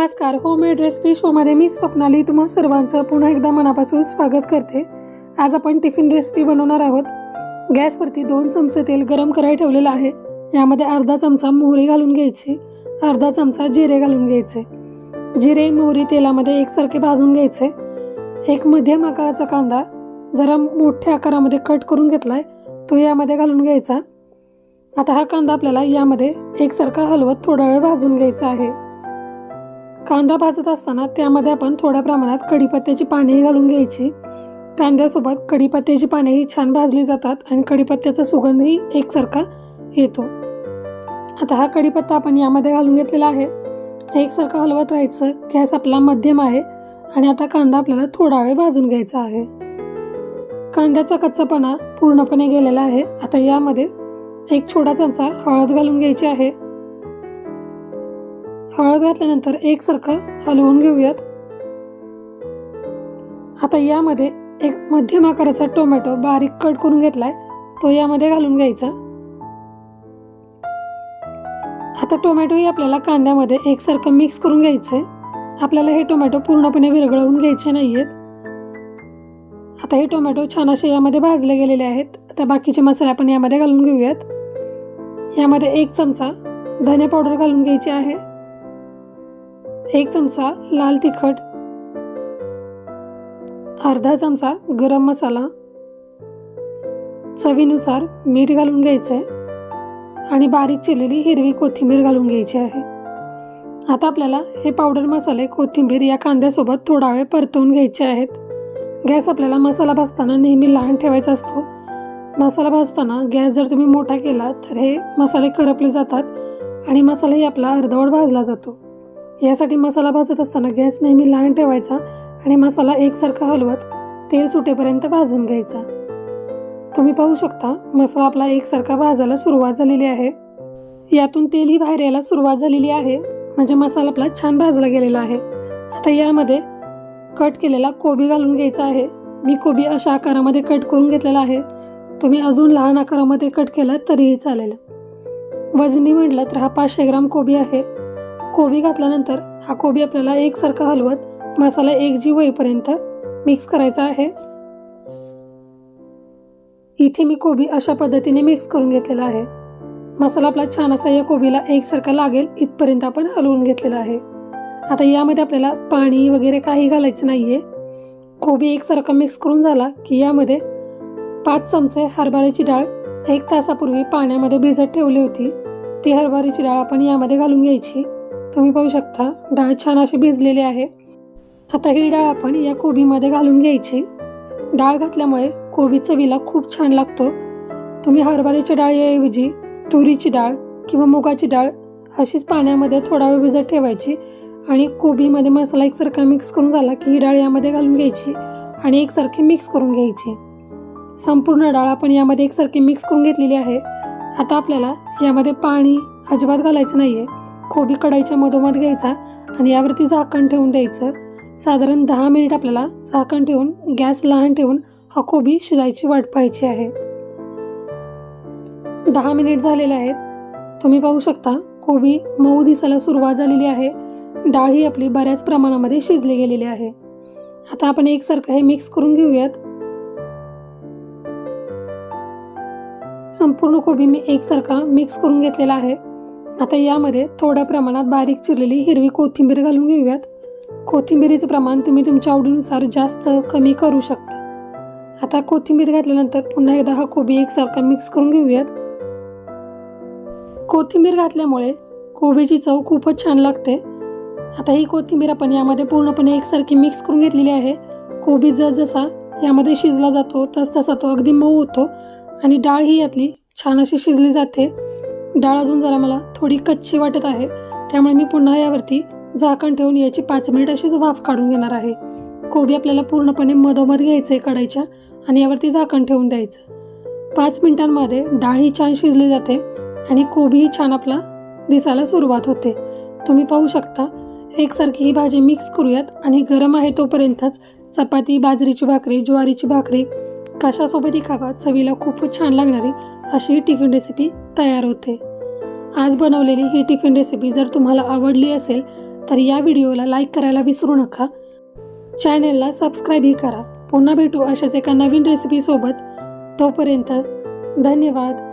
नमस्कार. Homemade recipe शोमध्ये मी स्वप्नाली. तुम्हा सर्वांचं पुन्हा एकदा मनापासून स्वागत करते. आज आपण टिफिन रेसिपी बनवणार आहोत. गॅसवरती दोन चमचे तेल गरम करायला ठेवलेलं आहे. यामध्ये अर्धा चमचा मोहरी घालून घ्यायची. अर्धा चमचा जिरे घालून घ्यायचे. जिरे मोहरी तेलामध्ये एकसारखे भाजून घ्यायचे. एक मध्यम आकाराचा कांदा जरा मोठ्या आकारामध्ये कट करून घेतलाय. तो यामध्ये घालून घ्यायचा. आता हा कांदा आपल्याला यामध्ये एकसारखा हलवत थोडा वेळ भाजून घ्यायचा आहे. कांदा भाजत असताना त्यामध्ये आपण थोड्या प्रमाणात कढीपत्त्याची पानेही घालून घ्यायची. कांद्यासोबत कढीपत्त्याची पानेही छान भाजली जातात आणि कढीपत्त्याचा सुगंधही एकसारखा येतो. आता हा कढीपत्ता आपण यामध्ये घालून घेतलेला आहे. एकसारखं हलवत राहायचं. गॅस आपला मध्यम आहे आणि आता कांदा आपल्याला थोडा वेळ भाजून घ्यायचा आहे. कांद्याचा कच्चापणा पूर्णपणे गेलेला आहे. आता यामध्ये एक छोटा चमचा हळद घालून घ्यायची आहे. हळद घातल्यानंतर एकसारखं हलवून घेऊयात. आता यामध्ये एक मध्यम आकाराचा टोमॅटो बारीक कट करून घेतलाय. तो यामध्ये घालून घ्यायचा. आता टोमॅटोही आपल्याला कांद्यामध्ये एकसारखं मिक्स करून घ्यायचंय. आपल्याला हे टोमॅटो पूर्णपणे विरघळवून घ्यायचे नाही आहेत आता हे टोमॅटो छान असे यामध्ये भाजले गेलेले आहेत. आता बाकीचे मसाले आपण यामध्ये घालून घेऊयात. यामध्ये एक चमचा धने पावडर घालून घ्यायची आहे. एक चमचा लाल तिखट अर्धा चमचा गरम मसाला चवीनुसार मीठ घालून घ्यायचं आहे आणि बारीक चिरलेली हिरवी कोथिंबीर घालून घ्यायची आहे. आता आपल्याला हे पावडर मसाले कोथिंबीर या कांद्यासोबत थोडा वेळ परतवून घ्यायचे आहेत. गॅस आपल्याला मसाला भाजताना नेहमी लहान ठेवायचा असतो. मसाला भाजताना गॅस जर तुम्ही मोठा केला तर हे मसाले करपले जातात आणि मसालाही आपला अर्धवट भाजला जातो. यासाठी मसाला भाजत असताना गॅस नेहमी लहान ठेवायचा आणि मसाला एकसारखा हलवत तेल सुटेपर्यंत भाजून घ्यायचा. तुम्ही पाहू शकता मसाला आपला एकसारखा भाजायला सुरुवात झालेली आहे. यातून तेलही बाहेर यायला सुरुवात झालेली आहे. म्हणजे मसाला आपला छान भाजला गेलेला आहे. आता यामध्ये कट केलेला कोबी घालून घ्यायचा आहे. मी कोबी अशा आकारामध्ये कट करून घेतलेला आहे. तुम्ही अजून लहान आकारामध्ये कट केला तरीही चालेल. वजनी म्हटलं तर हा पाचशे ग्राम कोबी आहे. कोबी घातल्यानंतर हा कोबी आपल्याला एकसारखा हलवत मसाला एकजीव होईपर्यंत मिक्स करायचा आहे. इथे मी कोबी अशा पद्धतीने मिक्स करून घेतलेला आहे. मसाला आपला छान असा या कोबीला एकसारखा लागेल इथपर्यंत आपण हलवून घेतलेला आहे. आता यामध्ये आपल्याला पाणी वगैरे काही घालायचं नाही आहे कोबी एकसारखा मिक्स करून झाला की यामध्ये पाच चमचे हरभऱ्याची डाळ एक तासापूर्वी पाण्यामध्ये भिजत ठेवली होती. ती हरभऱ्याची डाळ आपण यामध्ये घालून घ्यायची. तुम्ही पाहू शकता डाळ छान अशी भिजलेली आहे. आता ही डाळ आपण या कोबीमध्ये घालून घ्यायची. डाळ घातल्यामुळे कोबी चवीला खूप छान लागतो. तुम्ही हरभऱ्याची डाळ याऐवजी तुरीची डाळ किंवा मुगाची डाळ अशीच पाण्यामध्ये थोडा वेळ भिजत ठेवायची आणि कोबीमध्ये मसाला एकसारखा मिक्स करून झाला की ही डाळ यामध्ये घालून घ्यायची आणि एकसारखी मिक्स करून घ्यायची. संपूर्ण डाळ आपण यामध्ये एकसारखी मिक्स करून घेतलेली आहे. आता आपल्याला यामध्ये पाणी अजिबात घालायचं नाही आहे कोबी कढाईच्या मधोमध घ्यायचा आणि यावरती झाकण ठेवून द्यायचं. साधारण दहा मिनिट आपल्याला झाकण ठेवून गॅस लहान ठेवून हा कोबी शिजायची वाट पाहायची आहे. दहा मिनिट झालेले आहेत. तुम्ही पाहू शकता कोबी मऊ दिसायला सुरुवात झालेली आहे. डाळ ही आपली बऱ्याच प्रमाणामध्ये शिजली गेलेली आहे. आता आपण एकसारखं हे मिक्स करून घेऊयात. संपूर्ण कोबी मी एकसारखा मिक्स करून घेतलेला आहे. आता यामध्ये थोड्या प्रमाणात बारीक चिरलेली हिरवी कोथिंबीर घालून घेऊयात. कोथिंबीरीचं प्रमाण तुम्ही तुमच्या आवडीनुसार जास्त कमी करू शकता. आता कोथिंबीर घातल्यानंतर पुन्हा एकदा हा कोबी एकसारखा मिक्स करून घेऊयात. कोथिंबीर घातल्यामुळे कोबीची चव खूपच छान लागते. आता ही कोथिंबीर आपण यामध्ये पूर्णपणे एकसारखी मिक्स करून घेतलेली आहे. कोबी जसजसा यामध्ये शिजला जातो तस तसा तो अगदी मऊ होतो आणि डाळ ही यातली छान अशी शिजली जाते. डाळ अजून जरा मला थोडी कच्ची वाटत आहे. त्यामुळे मी पुन्हा यावरती झाकण ठेवून याची पाच मिनिट अशीच वाफ काढून घेणार आहे. कोबी आपल्याला पूर्णपणे मधोमध घ्यायचं आहे कढाईच्या आणि यावरती झाकण ठेवून द्यायचं. पाच मिनिटांमध्ये डाळ ही छान शिजली जाते आणि कोबीही छान आपला दिसायला सुरुवात होते. तुम्ही पाहू शकता एकसारखी ही भाजी मिक्स करूयात आणि गरम आहे तोपर्यंतच चपाती बाजरीची भाकरी ज्वारीची भाकरी कशासोबतही खावा चवीला खूपच छान लागणारी अशी ही टिफिन रेसिपी तयार होते. आज बनवलेली ही टिफिन रेसिपी जर तुम्हाला आवडली असेल तर या व्हिडिओला लाईक करायला विसरू नका. चॅनेलला सबस्क्राईबही करा. पुन्हा भेटू अशाच एका नवीन रेसिपीसोबत तोपर्यंत धन्यवाद.